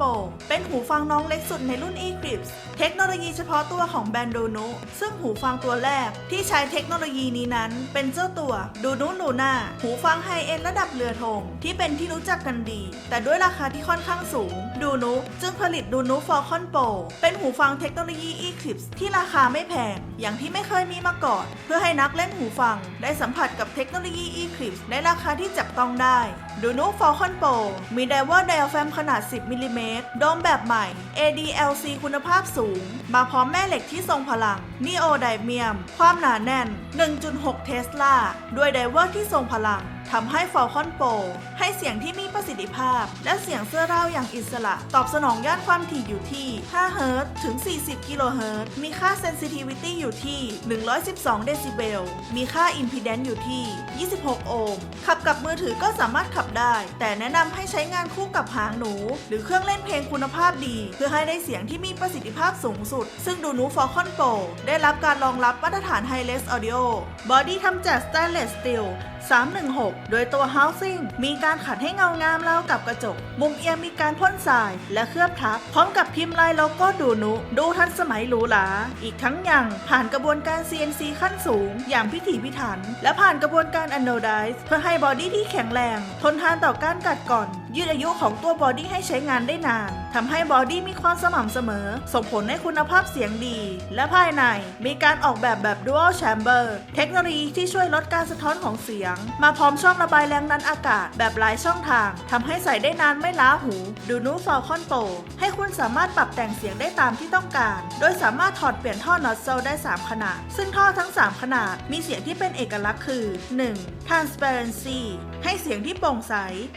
Pro เป็นหูฟังน้องเล็กสุดในรุ่น Eclipse เทคโนโลยีเฉพาะตัวของแบรนด์ Dono ซึ่งหูฟังตัวแรกที่ใช้เทคโนโลยีนี้นั้น เป็นเจ้าตัว Dono Luna หูฟังไฮเอ็นระดับเรือธงที่เป็นที่รู้จักกันดี แต่ด้วยราคาที่ค่อนข้างสูง Dono จึงผลิต Dono Falcon Pro เป็นหูฟังเทคโนโลยี Eclipse ที่ราคาไม่แพง อย่างที่ไม่เคยมีมาก่อน เพื่อให้นักเล่นหูฟัง ได้สัมผัสกับเทคโนโลยี Eclipse ในราคาที่จับต้องได้ Dono Falcon Pro มีไดวอร์ไดอะแฟมขนาด10มิลลิเมตรโดมแบบใหม่ ADLC คุณภาพสูง มาพร้อมแม่เหล็กที่ทรงพลัง Neo d y m i u m ความหนาแน่น 1.6 เทสลา ด้วยไดเวอร์ที่ทรงพลังทำให้ Falcon Pro ให้เสียงที่มีประสิทธิภาพ และเสียงเสื้อราอย่างอิสระ ตอบสนองย่านความถี่อยู่ที่ 5 เฮิรตซ์ถึง 40 กิโลเฮิรตซ์มีค่า sensitivity อยู่ที่ 112 เดซิเบล มีค่า impedance อยู่ที่ 26 โอห์ม ขับกับมือถือก็สามารถขับได้ แต่แนะนำให้ใช้งานคู่กับหางหนู หรือเครื่องเล่นเพลงคุณภาพดี เพื่อให้ได้เสียงที่มีประสิทธิภาพสูงสุด ซึ่งดูนู Falcon Pro ได้รับการรองรับมาตรฐาน Hi-Res Audio บอดี้ทำจาก Stainless Steel 316 โดยตัว Housing มีการขัดให้เงางามราวกับกระจก มุมเอียงมีการพ่นทรายและเคลือบทับ พร้อมกับพิมพ์ลายโลโก้ดูนุ ดูทันสมัยหรูหรา อีกทั้งยังผ่านกระบวนการ CNC ขั้นสูง อย่างพิถีพิถัน และผ่านกระบวนการ Anodize เพื่อให้บอดี้ที่แข็งแรง ทนทานต่อการกัดก่อน ยืดอายุของตัวบอดี้ให้ใช้งานได้นานทำให้บอดี้มีความสม่ำเสมอ ส่งผลให้คุณภาพเสียงดี และภายในมีการออกแบบแบบ Dual Chamber เทคโนโลยีที่ช่วยลดการสะท้อนของเสียง มาพร้อมช่องระบายแรงดันอากาศแบบหลายช่องทางทำให้ใส่ได้นานไม่ล้าหู ดูนูฟ a ลคอนโ Pro ให้คุณสามารถปรับแต่งเสียงได้ตามที่ต้องการ โดยสามารถถอดเปลี่ยนท่อนอตเซลได้ 3 ขนาด ซึ่งท่อทั้ง 3 ขนาดมีเสียงที่เป็นเอกลักษณ์คือ 1. transparency ให้เสียงที่โปร่งใส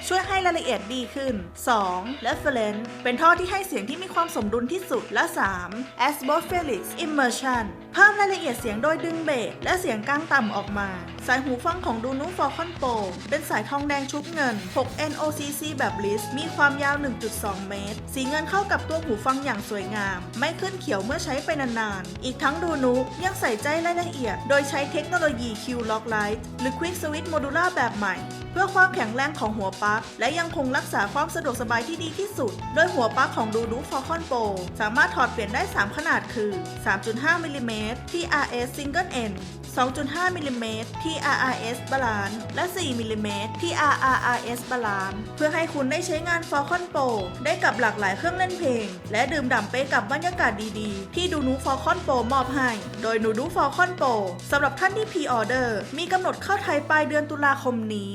ช่วยให้รายละเอียดดีขึ้น 2. reference เป็นท่อที่ให้เสียงที่มีความสมดุลที่สุดและ 3. atmospheric immersion เพิ่มรายละเอียดเสียงโดยดึงเบสและเสียงกลางต่ำออกมา สายหูฟังของดูนู Falcon Pro เป็นสายทองแดงชุบเงิน 6 NOCC แบบลิสมีความยาว 1.2 เมตร สีเงินเข้ากับตัวหูฟังอย่างสวยงาม ไม่ขึ้นเขียวเมื่อใช้ไปนานๆ อีกทั้งดูนูยังใส่ใจรายละเอียด โดยใช้เทคโนโลยี Q Lock Light หรือ Quick Switch Modular แบบใหม่ เพื่อความแข็งแรงของหัวปลั๊กและยังคงรักษาความสะดวกสบายที่ดีที่สุด โดยหัวปลั๊กของดูนู Falcon Pro สามารถถอดเปลี่ยนได้ 3 ขนาดคือ 3.5มิลลิเมตร TRS Single End 2.5มิลลิเมตร TRRS Balance และ 4มิลลิเมตร TRRS Balance เพื่อให้คุณได้ใช้งาน Falcon Pro ได้กับหลากหลายเครื่องเล่นเพลง และดื่มด่ำไปกับบรรยากาศดีๆ ที่ดูนู Falcon Pro มอบให้ โดยนูดู Falcon Pro สำหรับท่านที่พรีออเดอร์มีกำหนดเข้าไทยปลายเดือนตุลาคมนี้